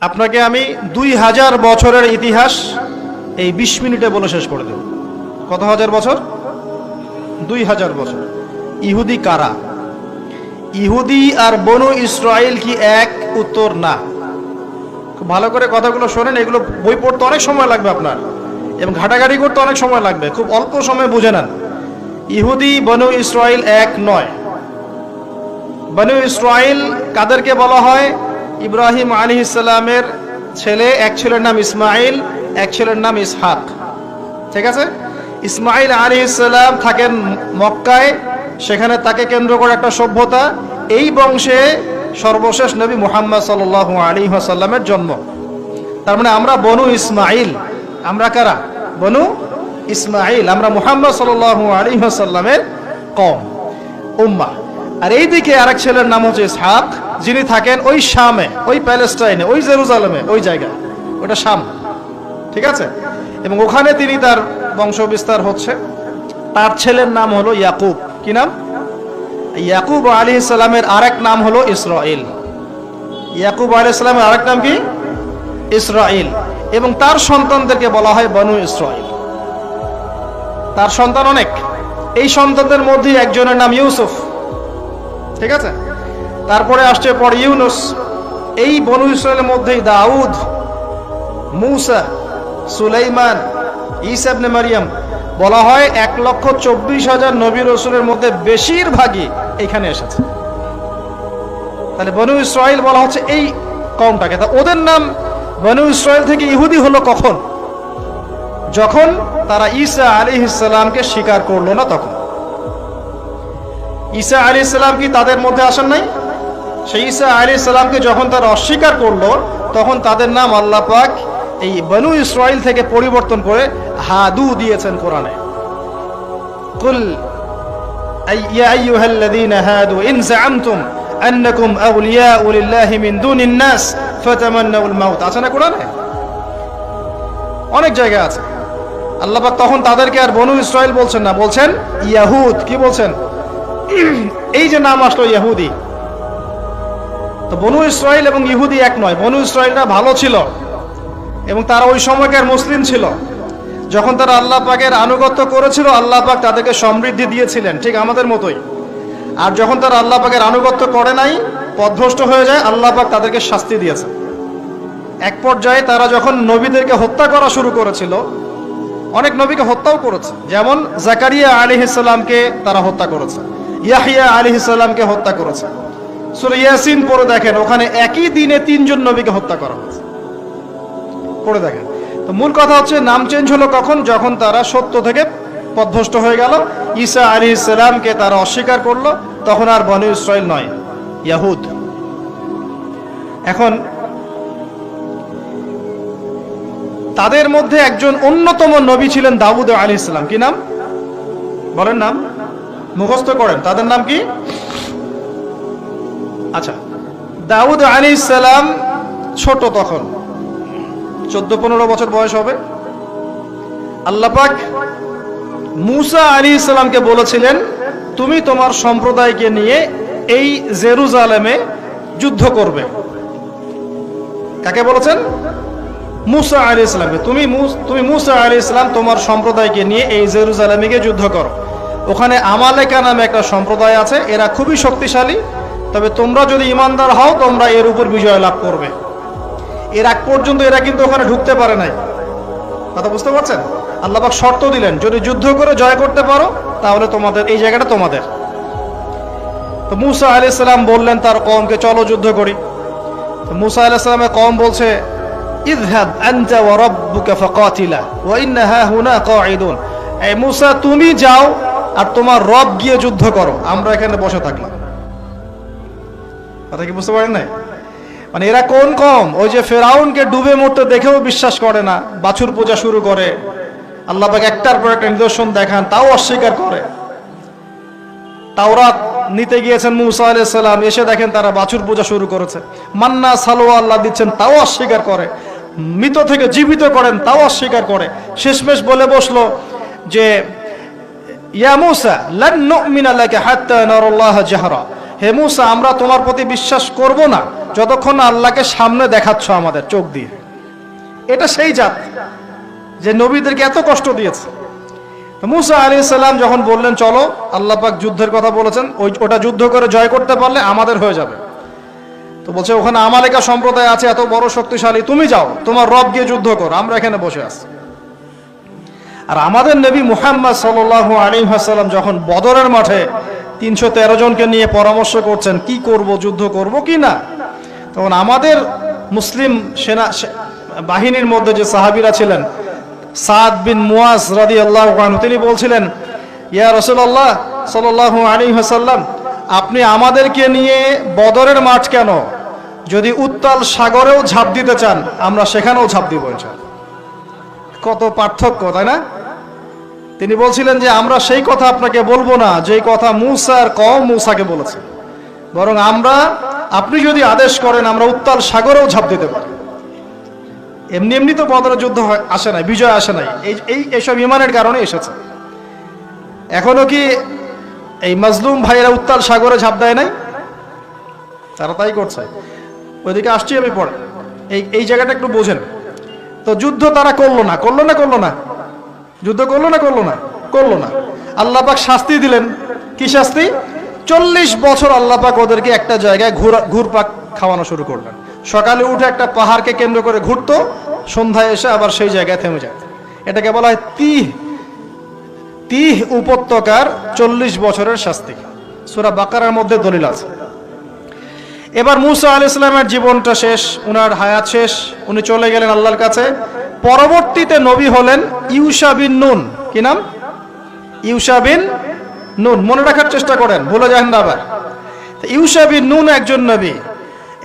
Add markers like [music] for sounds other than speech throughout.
আপনাকে আমি দুই হাজার বছরের ইতিহাস এই বিশ মিনিটে বলে শেষ করে দেব। কত হাজার বছর? দুই হাজার বছর। ইহুদি কারা? ইহুদি আর বনু ইসরায়েল কি এক? উত্তর না। খুব ভালো করে কথাগুলো শোনেন, এগুলো বই পড়তে অনেক সময় লাগবে আপনার। এবং ঘাটাঘাটি করতে অনেক সময় লাগবে, খুব অল্প সময় বুঝে নেন। ইহুদি, বনু ইসরায়েল এক নয়। বনু ইসরায়েল কাদেরকে বলা হয়? ইব্রাহিম আলী ইসলামের ছেলে, এক ছেলের নাম ইসমাইল, এক ছেলের নাম ইসহাক। ঠিক আছে? ইসমাইল আলী ইসলাম থাকেন মক্কায়, সেখানে তাকে কেন্দ্র করে একটা সভ্যতা। এই বংশে সর্বশেষ নবী মুহাম্মদ সাল আলী সাল্লামের জন্ম। তার মানে আমরা বনু ইসমাইল। আমরা কারা? বনু ইসমাইল। আমরা মুহাম্মদ সাল আলী সাল্লামের কম উম্মা। আর এইদিকে আরেক ছেলের নাম হচ্ছে ইসহাক। যিনি থাকেন ওই শামে, ওই প্যালেস্টাইনে, ওই জেরুজালেমে, ওই জায়গায়। ওটা শাম। ঠিক আছে? এবং ওখানে তিনি তার বংশ বিস্তার হচ্ছে। তার ছেলের নাম হলো ইয়াকুব। কি নাম? ইয়াকুব আলী ইসলামের আরেক নাম হলো ইসরাইল। ইয়াকুব আলী ইসলামের আরেক নাম কি? ইসরাইল। এবং তার সন্তানদেরকে বলা হয় বনু ইসরাইল। তার সন্তান অনেক। এই সন্তানদের মধ্যে একজনের নাম ইউসুফ। ঠিক আছে? তারপরে আসছে পর ইউনুস। এই বনু ইসরায়েলের মধ্যেই দাউদ, মুসা, সুলাইমান ইসাবনে মারিয়াম বলা হয় এক লক্ষ চব্বিশ হাজার নবী রসুলের মধ্যে বেশিরভাগই এখানে এসেছে। তাহলে বনু ইসরায়েল বলা হচ্ছে এই কমটাকে তা ওদের নাম বনু ইসরায়েল থেকে ইহুদি হলো কখন? যখন তারা ঈসা আলী ইসলামকে স্বীকার করল না তখন। ঈসা আলী ইসলাম কি তাদের মধ্যে আসেন নাই? সেই ঈসা আলী ইসলামকে যখন তারা অস্বীকার করলো তখন তাদের নাম আল্লাহ পাক এই বনু ইসরায়েল থেকে পরিবর্তন করে হাদু দিয়েছেন কোরআনে কুল أي يا أيها الذين هادوا إن زعمتم أنكم أولياء لله من دون الناس فتمنوا الموت আছে না কোরআনে অনেক জায়গায় আছে আল্লাহ পাক তখন তাদেরকে আর বনু ইসরায়েল বলছেন না বলছেন ইয়াহুদ কি বলছেন এই যে নাম আসলো ইহুদি তো বনু ইসরায়েল এবং ইহুদি এক নয়। বনু ইসরায়েলটা ভালো ছিল এবং তারা ওই সময়কার মুসলিম ছিল। যখন তারা আল্লাহ পাকের আনুগত্য করেছিল, আল্লাহ পাক তাদেরকে সমৃদ্ধি দিয়েছিলেন, ঠিক আমাদের মতোই। আর যখন তারা আল্লাহ পাকের আনুগত্য করে নাই, পথভ্রষ্ট হয়ে যায়, আল্লাহ পাক তাদেরকে শাস্তি দিয়েছে। এক পর্যায়ে তারা যখন নবীদেরকে হত্যা করা শুরু করেছিল, অনেক নবীকে হত্যাও করেছে। যেমন জাকারিয়া আলী ইসলামকে তারা হত্যা করেছে, ইয়াহিয়া আলী ইসলামকে হত্যা করেছে। দেখেন, ওখানে একই দিনে তিনজন নবীকে হত্যা করা হয়েছে। দেখেন। তো মূল কথা হচ্ছে, নাম চেঞ্জ হলো কখন? যখন তারা সত্য থেকে হয়ে গেল। ঈসা ইসলামকে তারা অস্বীকার করল। তখন আর ইসরায়েল নয়, ইয়াহুদ। এখন তাদের মধ্যে একজন অন্যতম নবী ছিলেন দাউদ আলী ইসলাম কি নাম? বলেন নাম। মুখস্থ করেন। তাদের নাম কি? আচ্ছা। দাউদ আলী ইসলাম ছোট তখন। চোদ্দ পনেরো বছর বয়স হবে। আল্লাপাক মুসা আলী ইসলামকে বলেছিলেন, তুমি তোমার সম্প্রদায়কে নিয়ে এই জেরুজালেমে যুদ্ধ করবে। কাকে বলেছেন? মুসা আলী ইসলামকে তুমি তুমি মুসা আলী ইসলাম তোমার সম্প্রদায়কে নিয়ে এই জেরুজালেমে গিয়ে যুদ্ধ করো। ওখানে আমালেকা নামে একটা সম্প্রদায় আছে, এরা খুবই শক্তিশালী। তবে তোমরা যদি ইমানদার হও, তোমরা এর উপর বিজয় লাভ করবে। এর আগ পর্যন্ত এরা কিন্তু ওখানে ঢুকতে পারে নাই। কথা বুঝতে পারছেন? আল্লাহবাক শর্ত দিলেন, যদি যুদ্ধ করে জয় করতে পারো, তাহলে তোমাদের, এই জায়গাটা তোমাদের। তো মুসা আলি সাল্লাম বললেন তার কমকে চলো যুদ্ধ করি। তো মুসা আলি সাল্লামের কম বলছে, ইযহাব আনতা ওয়া রাব্বুকা ফাকাতিলা ওয়া ইন্না হাহুনা কাঈদুন। এই মুসা, তুমি যাও আর তোমার রব গিয়ে যুদ্ধ করো। আমরা এখানে বসে থাকলাম। কথা কি বুঝতে পারেন নাই? মানে এরা কোন কম? ওই যে ফেরাউনকে ডুবে মরতে দেখেও বিশ্বাস করে না, বাছুর পূজা শুরু করে, আল্লাহ একটার পর একটা নিদর্শন দেখান, তাও অস্বীকার করে। তাওরাত নিতে গিয়েছেন মুসা আলাইহিস সালাম, এসে দেখেন তারা বাছুর পূজা শুরু করেছে। মান্না সালোয়া আল্লাহ দিচ্ছেন, তাও অস্বীকার করে। মৃত থেকে জীবিত করেন, তাও অস্বীকার করে। শেষমেশ বলে বসল যে, ইয়া মুসা, লান নুমিনা লাকা হাত্তা নারাল্লাহ জাহরা। হে মুসা, আমরা তোমার প্রতি বিশ্বাস করব না। যতক্ষণ আল্লাহকে সামনে দেখাচ্ছ আমাদের চোখ দিয়ে। এটা সেই জাত যে নবীদেরকে এত কষ্ট দিয়েছে। মুসা আলী সাল্লাম যখন বললেন, চলো, আল্লাহ পাক যুদ্ধের কথা বলেছেন, ওই ওটা যুদ্ধ করে জয় করতে পারলে আমাদের হয়ে যাবে। তো বলছে, ওখানে আমালেকা সম্প্রদায় আছে, এত বড় শক্তিশালী, তুমি যাও, তোমার রব গিয়ে যুদ্ধ করো, আমরা এখানে বসে আছি। আর আমাদের নবী মুহাম্মদ সাল আলী হাসাল্লাম যখন বদরের মাঠে তিনশো তেরো জনকে নিয়ে পরামর্শ করছেন, কি করব, যুদ্ধ করব কি না? তখন আমাদের মুসলিম সেনা বাহিনীর মধ্যে যে সাহাবিরা ছিলেন, সাদ বিন মুয়াজ রাদি আল্লাহ তিনি বলছিলেন, ইয়া রসুল্লাহ সাল্লাহ আলী হাসাল্লাম আপনি আমাদেরকে নিয়ে বদরের মাঠ কেন? যদি উত্তাল সাগরেও ঝাঁপ দিতে চান, আমরা সেখানেও ঝাঁপ দিব। কত পার্থক্য, তাই না? তিনি বলছিলেন যে, আমরা সেই কথা আপনাকে বলব না যে কথা মুসার কম মুসাকে বলেছে। বরং আমরা, আপনি যদি আদেশ করেন, আমরা উত্তাল সাগরেও ঝাঁপ দিতে পারি। এমনি এমনি তো বদরের যুদ্ধ আসে নাই, বিজয় আসে নাই। এই এইসব ইমানের কারণে এসেছে। এখনও কি এই মাজলুম ভাইয়েরা উত্তাল সাগরে ঝাঁপ দেয় নাই? তারা তাই করছে। ওইদিকে আসছি আমি পরে। এই এই জায়গাটা একটু বোঝেন। তো যুদ্ধ তারা করল না করল না করল না। যুদ্ধ করল না করল না? করল না। আল্লাহ পাক শাস্তি দিলেন। কি শাস্তি? চল্লিশ বছর আল্লাহ পাক ওদেরকে একটা জায়গায় ঘুর, ঘুরপাক খাওয়ানো শুরু করলেন। সকালে উঠে একটা পাহাড়কে কেন্দ্র করে ঘুরতো, সন্ধ্যায় এসে আবার সেই জায়গায় থেমে যায়। এটাকে বলা হয় তিহ। তিহ উপত্যকার চল্লিশ বছরের শাস্তি। সুরা বাকারার মধ্যে দলিল আছে। এবার মুসা আল ইসলামের জীবনটা শেষ, উনার হায়াত শেষ, উনি চলে গেলেন আল্লাহর কাছে। পরবর্তীতে নবী হলেন ইউসা বিন নুন। কি নাম? ইউসা বিন নুন। মনে রাখার চেষ্টা করেন, ভুলে যান না আবার। ইউসা বিন নুন একজন নবী।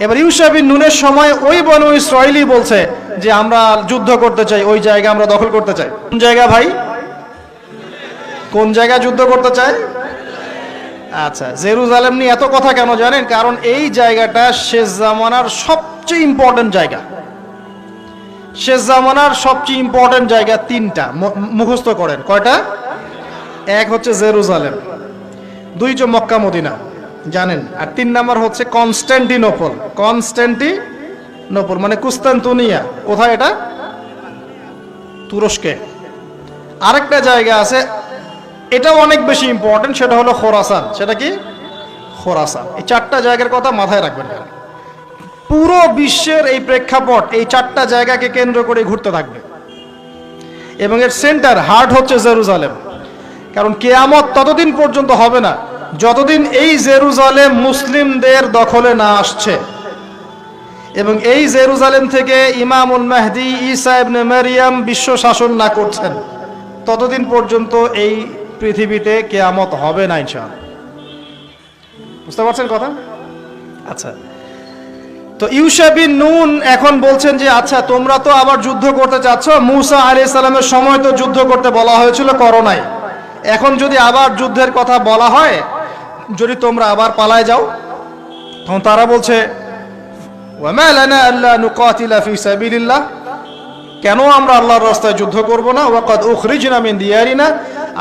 এবার ইউসা বিন নুনের সময় ওই বনু ইসরায়েলি বলছে যে, আমরা যুদ্ধ করতে চাই, ওই জায়গা আমরা দখল করতে চাই। কোন জায়গা ভাই? কোন জায়গা যুদ্ধ করতে চায়? আচ্ছা জেরুজালেম নিয়ে এত কথা কেন জানেন? কারণ এই জায়গাটা শেষ জামানার সবচেয়ে ইম্পর্টেন্ট জায়গা। শেষ জামানার সবচেয়ে ইম্পর্টেন্ট জায়গা তিনটা মুখস্থ করেন। কয়টা? এক হচ্ছে জেরুজালেম, দুই হচ্ছে মক্কা, মদিনা। জানেন? আর তিন নাম্বার হচ্ছে কনস্ট্যান্টিনোপল কনস্ট্যান্টিনোপল মানে কুস্তান্তুনিয়া। কোথায় এটা? তুরস্কে। আরেকটা জায়গা আছে, এটাও অনেক বেশি ইম্পর্টেন্ট সেটা হলো খোরাসান। সেটা কি? খোরাসান। এই চারটা জায়গার কথা মাথায় রাখবেন। পুরো বিশ্বের এই প্রেক্ষাপট এই চারটা জায়গাকে কেন্দ্র করে ঘুরতে থাকবে। এবং এর সেন্টার, হার্ট হচ্ছে জেরুজালেম। কারণ কেয়ামত ততদিন পর্যন্ত হবে না, যতদিন এই জেরুজালেম মুসলিমদের দখলে না আসছে। এবং এই জেরুজালেম থেকে ইমামুল মেহদি ইসা ইবনে মারিয়াম বিশ্ব শাসন না করছেন, ততদিন পর্যন্ত এই পৃথিবীতে কেয়ামত হবে না, ইনশাআল্লাহ। বুঝতে পারছেন কথা? আচ্ছা। তো ইউসা বিন নুন এখন বলছেন যে আচ্ছা তোমরা তো আবার যুদ্ধ করতে চাচ্ছ। মুসা আলী সালামের সময় তো যুদ্ধ করতে বলা হয়েছিল করোনায়। এখন যদি আবার যুদ্ধের কথা বলা হয়, যদি তোমরা আবার পালায় যাও, তখন তারা বলছে কেন আমরা আল্লাহর রাস্তায় যুদ্ধ করব না? ওয়াকাদ উখরিজনা মিন দিয়ারিনা।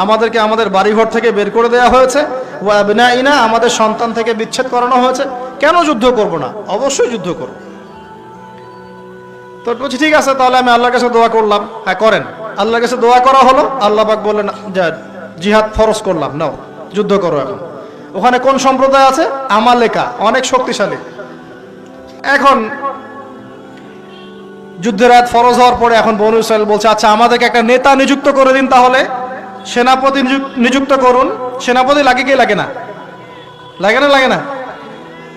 আমাদেরকে আমাদের বাড়িঘর থেকে বের করে দেওয়া হয়েছে। ওয়া আবনাইনা, আমাদের সন্তান থেকে বিচ্ছেদ করানো হয়েছে। কেন যুদ্ধ করব না? অবশ্যই যুদ্ধ করব। তো বলছি, ঠিক আছে, তাহলে আমি আল্লাহর কাছে দোয়া করলাম। হ্যাঁ করেন। আল্লাহর কাছে দোয়া করা হলো, আল্লাহ পাক বললেন জিহাদ ফরজ করলাম, নাও, যুদ্ধ করো এখন। ওখানে কোন সম্প্রদায় আছে? আমালেকা, অনেক শক্তিশালী। এখন যুদ্ধের রাত ফরজ হওয়ার পরে এখন বনু ইসরায়েল বলছে আচ্ছা আমাদেরকে একটা নেতা নিযুক্ত করে দিন তাহলে। সেনাপতি নিযুক্ত করুন। সেনাপতি লাগে কি, লাগে না? লাগে না লাগে না?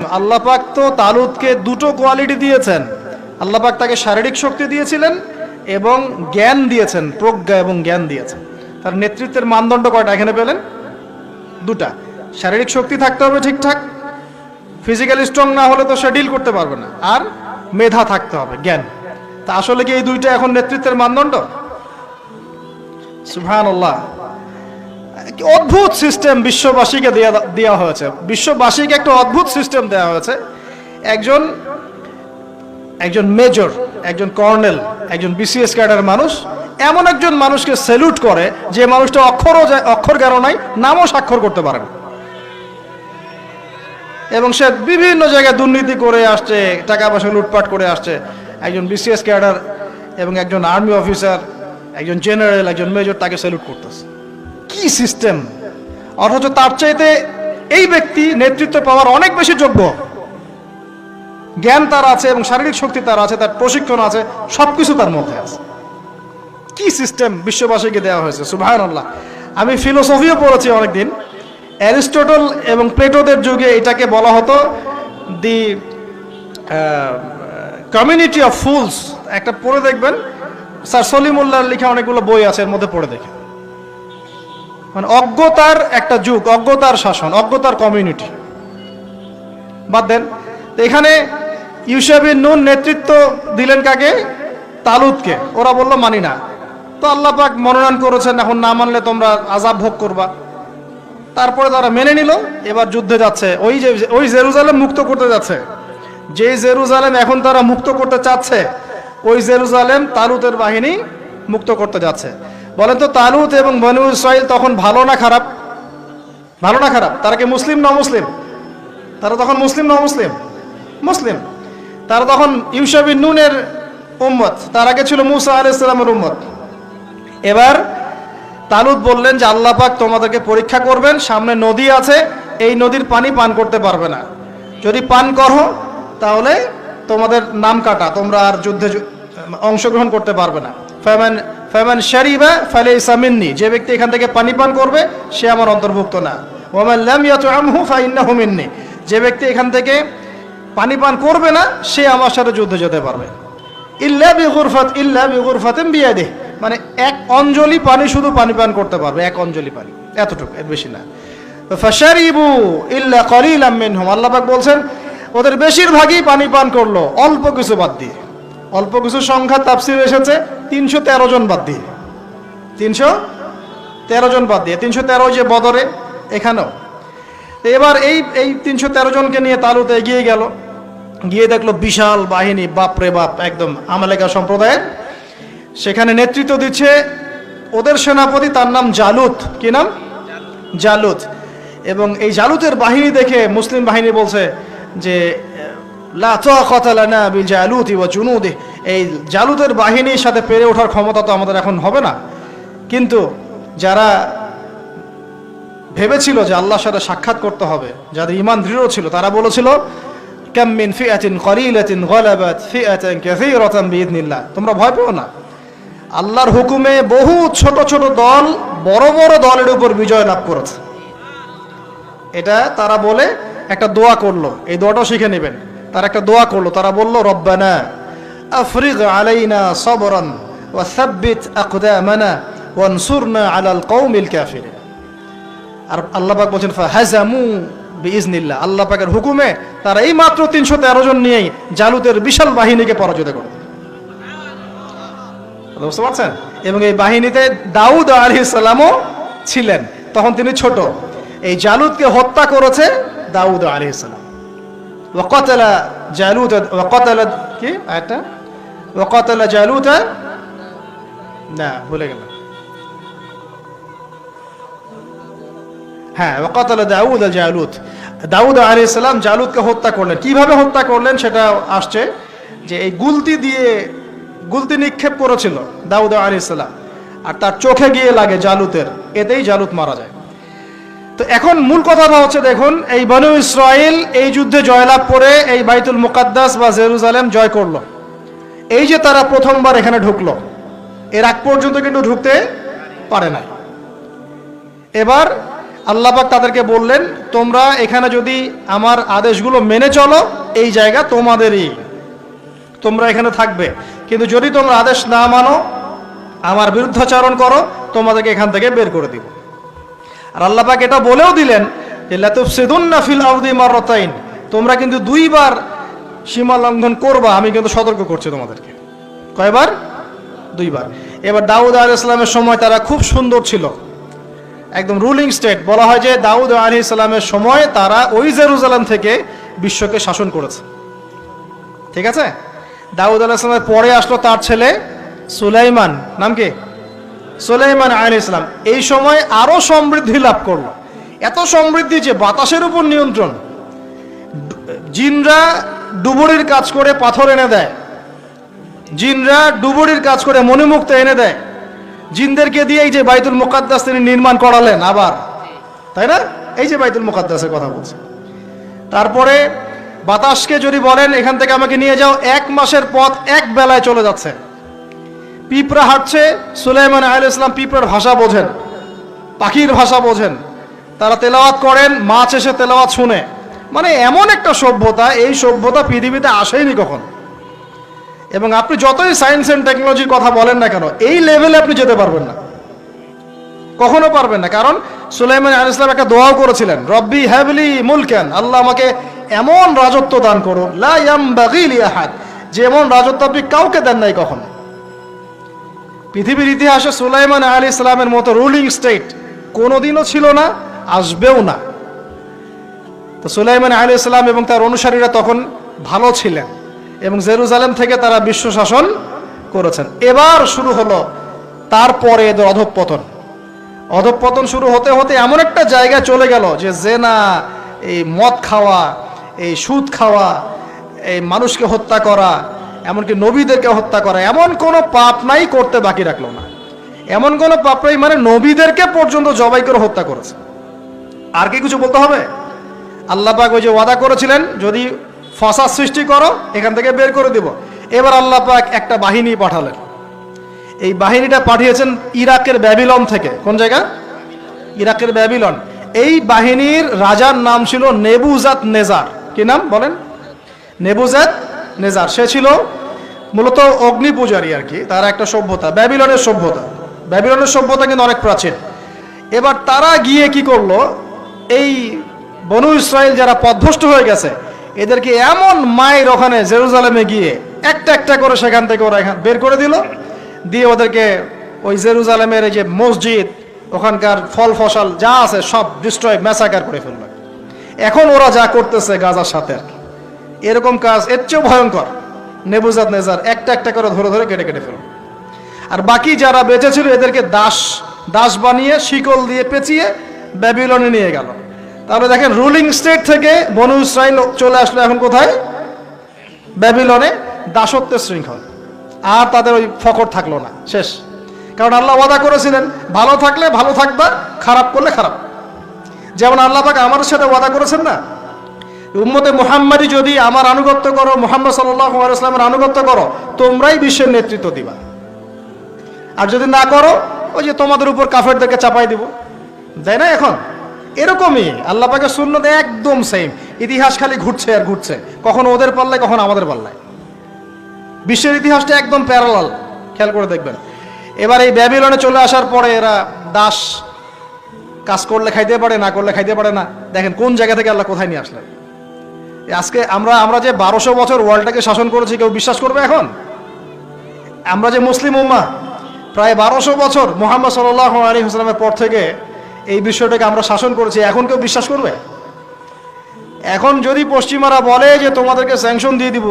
আল্লাহ পাক তো তালুদকে দুটো কোয়ালিটি দিয়েছেন। আল্লাপাক তাকে শারীরিক শক্তি দিয়েছিলেন এবং জ্ঞান দিয়েছেন, প্রজ্ঞা এবং জ্ঞান দিয়েছেন। তার নেতৃত্বের মানদণ্ড কয়টা? এখানে পেলেন? দুটা। শারীরিক শক্তি থাকতে হবে ঠিকঠাক। ফিজিক্যালি স্ট্রং না হলে তো সে ডিল করতে পারবে না। আর মেধা থাকতে হবে, জ্ঞান। তা আসলে কি এই দুইটা এখন নেতৃত্বের মানদণ্ড? সুবহানাল্লাহ। কি অদ্ভুত সিস্টেম বিশ্ববাসীকে দেয়া দেওয়া হয়েছে। বিশ্ববাসীকে একটা অদ্ভুত সিস্টেম দেওয়া হয়েছে। একজন একজন মেজর, একজন কর্নেল, একজন বিসিএস ক্যাডার মানুষ, এমন একজন মানুষকে স্যালুট করে যে মানুষটা অক্ষরও অক্ষর নাই, নামও স্বাক্ষর করতে পারে না। এবং সে বিভিন্ন জায়গায় দুর্নীতি করে আসছে টাকা পয়সা লুটপাট করে আসছে। একজন বিসিএস ক্যাডার এবং একজন আর্মি অফিসার, একজন জেনারেল, একজন মেজর তাকে স্যালুট করতেছে। কি সিস্টেম? অথচ তার চাইতে এই ব্যক্তি নেতৃত্ব পাওয়ার অনেক বেশি যোগ্য। জ্ঞান তার আছে এবং শারীরিক শক্তি তার আছে, তার প্রশিক্ষণ আছে সব কিছু তার মধ্যে আছে। কি সিস্টেম বিশ্ববাসীকে দেওয়া হয়েছে সুবাহান আল্লাহ আমি ফিলোসফিও পড়েছি অনেকদিন। অ্যারিস্টোটল এবং প্লেটোদের যুগে এটাকে বলা হতো দি কমিউনিটি অফ ফুলস। একটা পড়ে দেখবেন, স্যার সলিমুল্লাহর লেখা অনেকগুলো বই আছে, এর মধ্যে পড়ে দেখে মানে অজ্ঞতার একটা যুগ, অজ্ঞতার শাসন, অজ্ঞতার কমিউনিটি বাদ দেন এখানে ইউসাবিন নুন নেতৃত্ব দিলেন কাকে? তালুদকে ওরা বলল, মানি না। তো আল্লাহ পাক মনোনয়ন করেছেন, এখন না মানলে তোমরা আজাব ভোগ করবা। তারপরে তারা মেনে নিল, এবার যুদ্ধে যাচ্ছে। ওই যে, ওই জেরুজালেম মুক্ত করতে যাচ্ছে। যে জেরুজালেম এখন তারা মুক্ত করতে চাচ্ছে, ওই জেরুজালেম তালুতের বাহিনী মুক্ত করতে যাচ্ছে। বলেন তো, তালুত এবং বনু ইসরাইল তখন ভালো না খারাপ? ভালো না খারাপ? তারা কি মুসলিম না মুসলিম তারা তখন মুসলিম না মুসলিম মুসলিম। তারা তখন ইউসাবিন নুনের উম্মত। তার আগে ছিল মুসা আল ইসলামের উম্মত। এবার তালুদ বললেন যে, আল্লাহ পাক তোমাদেরকে পরীক্ষা করবেন, সামনে নদী আছে, এই নদীর পানি পান করতে পারবে না। যদি পান করো, তাহলে তোমাদের নাম কাটা, তোমরা আর যুদ্ধে অংশগ্রহণ করতে পারবে না। ফেমান ফেমান শারিবা ফালে ইসামিন্নি যে ব্যক্তি এখান থেকে পানি পান করবে, সে আমার অন্তর্ভুক্ত না। ওমান লাম ইয়াতুআমহু ফাইন্নাহু মিন্নি। যে ব্যক্তি এখান থেকে পানি পান করবে না, সে আমার সাথে যুদ্ধে যেতে পারবে। ইল্লা বিগুরফাত, ইল্লা বিগুরফাতিন বিয়াদিহি। মানে এক অঞ্জলি পানি শুধু পানি পান করতে পারবে, এক অঞ্জলি পানি। এতটুকু, এর বেশি না। ফাশারিবু ইল্লা কলিলাম মিনহুম। আল্লাহ পাক বলছেন, ওদের বেশিরভাগই পানি পান করল, অল্প কিছু বাদ দিয়ে। অল্প কিছু সংখ্যা তাফসির এসেছে, তিনশো তেরো জন বাদ দিয়ে। তিনশো তেরো জন বাদ দিয়ে, তিনশো তেরো যে বদরে, এখানেও। এবার এই এই তিনশো তেরো জনকে নিয়ে তালুতে এগিয়ে গেল। গিয়ে দেখল বিশাল বাহিনী বাপরে বাপ, একদম আমালেকা সম্প্রদায়ের। সেখানে নেতৃত্ব দিচ্ছে ওদের সেনাপতি, তার নাম জালুত। কি নাম? জালুত। এবং এই জালুতের বাহিনী দেখে মুসলিম বাহিনী বলছে যে লা তাকাতা লানা বিল জালুতি ওয়া জুনুদি। এই জালুতের বাহিনীর সাথে পেরে ওঠার ক্ষমতা তো আমাদের এখন হবে না। কিন্তু যারা ভেবেছিল যে আল্লাহর সাথে সাক্ষাৎ করতে হবে, যাদের ইমান দৃঢ় ছিল, তারা বলেছিল, কাম মিন ফিআতিন কলিলাতিন গলাবাত ফিআতান কাসীরাতান বিইذنিল্লাহ তোমরা ভয় পেও না। আল্লাহর হুকুমে বহু ছোট ছোট দল বড় বড় দলের উপর বিজয় লাভ করেছে। এটা তারা বলে একটা দোয়া করল। এই দোয়াটাও শিখে নেবেন। তারা একটা দোয়া করল, তারা বলল, রব্বানা আফরিগ আলাইনা সবরান ওয়া সাব্বিত আকদামানা ওয়ানসুরনা আলাল কওমিল কাফিরিন. আর আল্লাহ পাক বলছেন হাজামু বিইজনিল্লাহ। আল্লাহ পাকের হুকুমে তারা এই মাত্র তিনশো তেরো জন নিয়েই জালুতের বিশাল বাহিনীকে পরাজিত করে। বুঝতে পারছেন? এবং এই বাহিনীতে দাউদ আলী সালামও ছিলেন। তখন তিনি ছোট। এই জালুদকে হত্যা করেছে দাউদ আলী সালাম। হ্যাঁ দাউদ দাউদ হত্যা করলেন। কীভাবে হত্যা করলেন সেটা আসছে যে এই গুলতি দিয়ে গুলতি নিক্ষেপ করেছিল দাউদ আলী ইসলাম আর তার চোখে গিয়ে লাগে জালুতের, এতেই জালুত মারা যায়। তো এখন মূল কথাটা হচ্ছে দেখুন, এই বনু ইসরায়েল এই যুদ্ধে জয়লাভ করে এই বাইতুল মুকাদ্দাস বা জেরুজালেম জয় করল। এই যে তারা প্রথমবার এখানে ঢুকলো, এর আগ পর্যন্ত কিন্তু ঢুকতে পারে নাই। এবার আল্লাপাক তাদেরকে বললেন, তোমরা এখানে যদি আমার আদেশগুলো মেনে চলো, এই জায়গা তোমাদেরই। তোমরা এখানে থাকবে। কিন্তু যদি তোমরা আদেশ না মানো, আমার বিরুদ্ধাচরণ করো, তোমাদেরকে এখান থেকে বের করে দিব। আর আল্লাপাক এটা বলেও দিলেন যে মাররাতাইন। তোমরা কিন্তু দুইবার সীমা লঙ্ঘন করবা, আমি কিন্তু সতর্ক করছি তোমাদেরকে। কয়বার? দুইবার। এবার দাউদ আলাইহিস ইসলামের সময় তারা খুব সুন্দর ছিল। একদম রুলিং স্টেট, বলা হয় যে দাউদ আলী ইসলামের সময় তারা ওই জেরুজালাম থেকে বিশ্বকে শাসন করেছে। ঠিক আছে? দাউদ আলাহ ইসলামের পরে আসলো তার ছেলে সুলাইমান। নাম কি? সুলাইমান আলী ইসলাম এই সময় আরও সমৃদ্ধি লাভ করল। এত সমৃদ্ধি যে বাতাসের উপর নিয়ন্ত্রণ। জিনরা ডুবুরির কাজ করে পাথর এনে দেয়। জিনরা ডুবুরির কাজ করে মণিমুক্ত এনে দেয়। জিনদেরকে দিয়ে এই যে বাইতুল মুকাদ্দাস তিনি নির্মাণ করালেন আবার। তাই না? এই যে বাইতুল মুকাদ্দাসের কথা বলছে। তারপরে বাতাসকে যদি বলেন, এখান থেকে আমাকে নিয়ে যাও, এক মাসের পথ এক বেলায় চলে যাচ্ছে। পিঁপড়া হাঁটছে, সুলাইমান আল ইসলাম পিঁপড়ার ভাষা বোঝেন, পাখির ভাষা বোঝেন। তারা তেলাওয়াত করেন, মাছ এসে তেলাওয়াত শুনে। মানে এমন একটা সভ্যতা, এই সভ্যতা পৃথিবীতে আসেনি কখন। এবং আপনি যতই সায়েন্স অ্যান্ড টেকনোলজির কথা বলেন না কেন, এই লেভেলে আপনি যেতে পারবেন না। কখনো পারবেন না, কারণ সুলাইমান আল ইসলাম একটা দোয়াও করেছিলেন, রব্বি হ্যাভলি মুলকেন আল্লাহ আমাকে এমন রাজত্ব দান করুন, লা ইয়ামবাগি লি আহাদ যে এমন রাজত্ব আপনি কাউকে দেন নাই কখনো। পৃথিবীর ইতিহাসে সুলাইমান আলী ইসলামের মতো রুলিং স্টেট কোনোদিনও ছিল না, আসবেও না। তো সুলাইমান আলী ইসলাম এবং তার অনুসারীরা তখন ভালো ছিলেন এবং জেরুজালেম থেকে তারা বিশ্ব শাসন করেছেন। এবার শুরু হলো তারপরে এদের অধঃপতন। অধঃপতন শুরু হতে হতে এমন একটা জায়গায় চলে গেল যে জেনা, এই মদ খাওয়া, এই সুদ খাওয়া, এই মানুষকে হত্যা করা এমনকি নবীদেরকে হত্যা করা, এমন কোনো পাপ নাই করতে বাকি রাখল না। এমন কোনো পাপ নাই মানে নবীদেরকে পর্যন্ত জবাই করে হত্যা করেছে। আর কি কিছু বলতে হবে? আল্লাহ পাক ওই যে ওয়াদা করেছিলেন, যদি ফসাদ সৃষ্টি করো, এখান থেকে বের করে দিব। এবার আল্লাহ পাক একটা বাহিনী পাঠালেন। এই বাহিনীটা পাঠিয়েছেন ইরাকের ব্যাবিলন থেকে। কোন জায়গা? ইরাকের ব্যাবিলন। এই বাহিনীর রাজার নাম ছিল নেবুজাত নেজার। কি নাম বলেন? নেবুজাত নেজার। সে ছিল মূলত অগ্নি পূজারী আর কি, তার একটা সভ্যতা, ব্যাবিলনের সভ্যতা। ব্যাবিলনের সভ্যতা কিন্তু অনেক প্রাচীন। এবার তারা গিয়ে কি করল, এই বনু ইসরায়েল যারা পথভ্রষ্ট হয়ে গেছে, এদেরকে এমন মায়ের ওখানে জেরুজালেমে গিয়ে একটা একটা করে সেখান থেকে ওরা এখান বের করে দিল, দিয়ে ওদেরকে ওই জেরুজালেমের এই যে মসজিদ, ওখানকার ফল ফসল যা আছে সব ডিস্ট্রয় ম্যাসাকার করে ফেলল। এখন ওরা যা করতেছে গাজার সাথে আর কি। এরকম কাজ এর চেয়েও ভয়ঙ্কর। নেবুজাদ নেজার একটা একটা করে ধরে ধরে কেটে কেটে ফেলল। আর বাকি যারা বেঁচে ছিল এদেরকে দাস দাস বানিয়ে, শিকল দিয়ে পেঁচিয়ে ব্যাবিলনে নিয়ে গেল। তাহলে দেখেন রুলিং স্টেট থেকে বনু ইসরায়েল চলে আসলো এখন কোথায়? ব্যাবিলনে দাসত্বের শৃঙ্খল। আর তাদের ওই ফকর থাকল না। শেষ। কারণ আল্লাহ ওয়াদা করেছিলেন, ভালো থাকলে ভালো থাকবা, খারাপ করলে খারাপ। যেমন আল্লাহ পাক আমাদের সাথে ওয়াদা করেছেন না? উম্মতে মোহাম্মদী যদি আমার আনুগত্য করো, মোহাম্মদ সাল্লামের আনুগত্য করো, তোমরাই বিশ্বের নেতৃত্ব দিবা। আর যদি না করো, ওই যে তোমাদের উপর কাফেরদেরকে চাপাই দিব। তাই না এখন? এরকমই আল্লাহ পাকে শূন্যত একদম সেম ইতিহাস খালি ঘুরছে আর ঘুরছে। কখনো ওদের পাল্লায়, কখনো আমাদের পাল্লায়। বিশ্বের ইতিহাসটা একদম প্যারালাল খেয়াল করে দেখবেন। এবার এই ব্যাবিলনে চলে আসার পরে এরা দাস, কাজ করলে খাইতে পারে, না করলে খাইতে পারে না। দেখেন কোন জায়গা থেকে আল্লাহ কোথায় নিয়ে আসলেন? আজকে আমরা আমরা যে বারোশো বছর ওয়ার্ল্ডটাকে শাসন করেছি, কেউ বিশ্বাস করবে এখন? আমরা যে মুসলিম উম্মা প্রায় বারোশো বছর মোহাম্মদ সাল্লাহ আলী হোসলামের পর থেকে এই বিষয়টাকে আমরা শাসন করেছি, এখন কেউ বিশ্বাস করবে? এখন যদি পশ্চিমারা বলে যে তোমাদেরকে স্যাংশন দিয়ে দিব,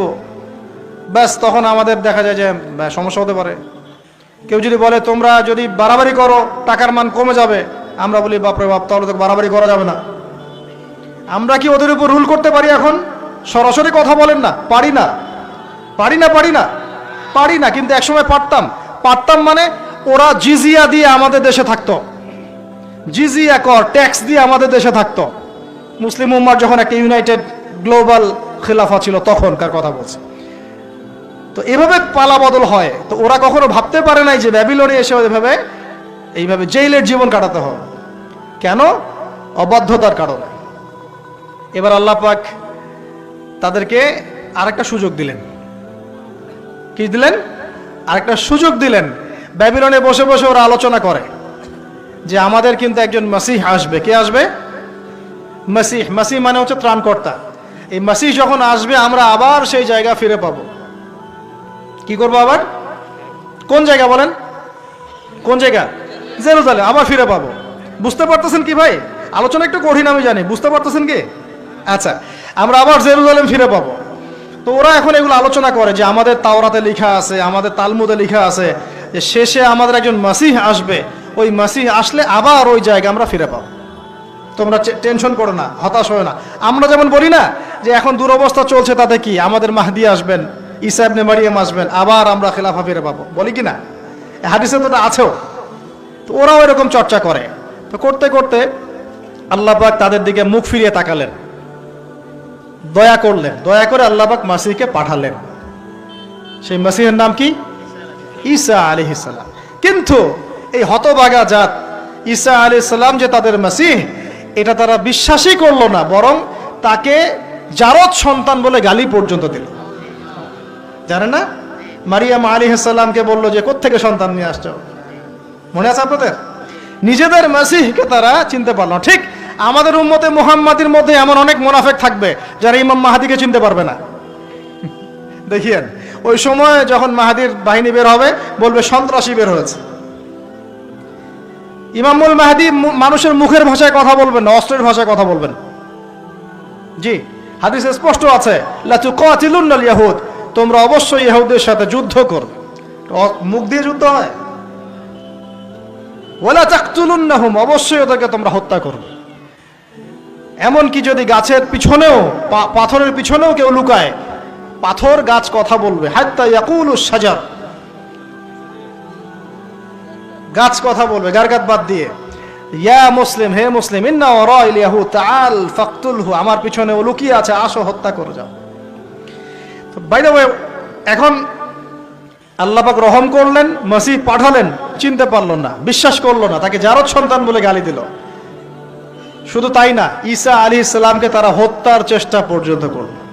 ব্যাস, তখন আমাদের দেখা যায় যে সমস্যা হতে পারে। কেউ যদি বলে তোমরা যদি বাড়াবাড়ি করো, টাকার মান কমে যাবে, আমরা বলি, বাপরে বাপ, তাহলে তো বাড়াবাড়ি করা যাবে না। আমরা কি ওদের উপর রুল করতে পারি এখন? সরাসরি কথা বলেন না। পারি না। পারি না পারি না। পারি না, কিন্তু একসময় পারতাম। পারতাম মানে ওরা জিজিয়া দিয়ে আমাদের দেশে থাকতো। জিজিয়া কর ট্যাক্স দিয়ে আমাদের দেশে থাকতো। মুসলিম উম্মার যখন একটা ইউনাইটেড গ্লোবাল খেলাফা ছিল, তখনকার কথা বলছি। তো এভাবে পালা বদল হয়। তো ওরা কখনো ভাবতে পারে নাই যে ব্যাবিলনে এসে এভাবে এইভাবে জেইলের জীবন কাটাতে হবে। কেন? অবাধ্যতার কারণে। এবার আল্লাহ পাক তাদেরকে আরেকটা সুযোগ দিলেন। কি দিলেন? আরেকটা সুযোগ দিলেন। ব্যাবিলনে বসে বসে ওরা আলোচনা করে যে আমাদের কিন্তু একজন মাসিহ আসবে। কে আসবে? মাসিহ। মাসিহ মানে হচ্ছে ত্রাণকর্তা। এই মাসিহ যখন আসবে, আমরা আবার সেই জায়গা ফিরে পাবো। কি করব আবার? কোন জায়গা বলেন? কোন জায়গা? জেরুজালে আবার ফিরে পাবো। বুঝতে পারতেছেন কি ভাই? আলোচনা একটু কঠিন, আমি জানি। বুঝতে পারতেছেন কি? আচ্ছা আমরা আবার জেরুজালেম ফিরে পাবো। তো ওরা এখন এগুলো আলোচনা করে যে আমাদের তাওরাতে লেখা আছে, আমাদের তালমুদে লেখা আছে, যে শেষে আমাদের একজন মাসিহ আসবে, ওই মাসিহ আসলে আবার ওই জায়গা আমরা ফিরে পাবো। তোমরা টেনশন করো না, হতাশ হয় না। আমরা যেমন বলি না যে এখন দুরবস্থা চলছে তাতে কি? আমাদের মাহদি আসবেন, ঈসা ইবনে মারিয়াম আসবেন, আবার আমরা খেলাফা ফিরে পাবো। বলি কি না? হাদিসে তো আছেও। তো ওরাও এরকম চর্চা করে। তো করতে করতে আল্লাহ পাক তাদের দিকে মুখ ফিরিয়ে তাকালেন। দয়া করলেন, দয়া করে আল্লাহ মাসিকে পাঠালেন। সেই মাসিহের নাম কি? ঈসা আলিহিসাল্লাম কিন্তু এই হতবাগা জাত ঈসা আলি সাল্লাম যে তাদের মাসিহ, এটা তারা বিশ্বাসই করল না, বরং তাকে জারদ সন্তান বলে গালি পর্যন্ত দিল। জানে না? মারিয়াম আলী সাল্লামকে বলল যে, কোত্থেকে সন্তান নিয়ে আসছো? মনে আছে আপনাদের? নিজেদের মাসিহকে তারা চিনতে পারল। ঠিক আমাদের উম্মতে মোহাম্মদের মধ্যে এমন অনেক মোনাফেক থাকবে যারা ইমাম মাহাদিকে চিনতে পারবে না। [laughs] দেখিয়েন, ওই সময় যখন মাহাদির বাহিনী বের হবে, বলবে সন্ত্রাসী বের হয়েছে। ইমামুল মাহাদি মানুষের মুখের ভাষায় কথা বলবেন না, অস্ত্রের ভাষায় কথা বলবেন। জি, হাদিসে স্পষ্ট আছে ইয়াহুদ, তোমরা অবশ্যই ইহুদের সাথে যুদ্ধ করবে। মুখ দিয়ে যুদ্ধ হয়। ওয়ালা তাকতুলুন্নাহুম অবশ্যই ওদেরকে তোমরা হত্যা করবে। এমনকি যদি গাছের পিছনেও পাথরের পিছনেও কেউ লুকায়, পাথর গাছ কথা বলবে। হাত্তা ইয়াকুলু সাজার গাছ কথা বলবে, গারগাত বাদ দিয়ে। ইয়া মুসলিম, হে মুসলিম, ইন্না ওরা ইলিয়াহু তাআল ফাকতুলহু। আমার পিছনে ও লুকিয়ে আছে, আসো, হত্যা করে যাও। বাই দ্য ওয়ে এখন আল্লাহ পাক রহম করলেন, মসিহ পাঠালেন, চিনতে পারল না, বিশ্বাস করল না, তাকে জারদ সন্তান বলে গালি দিল। শুধু তাই না ঈসা আলী ইসলামকে তারা হত্যার চেষ্টা পর্যন্ত করল।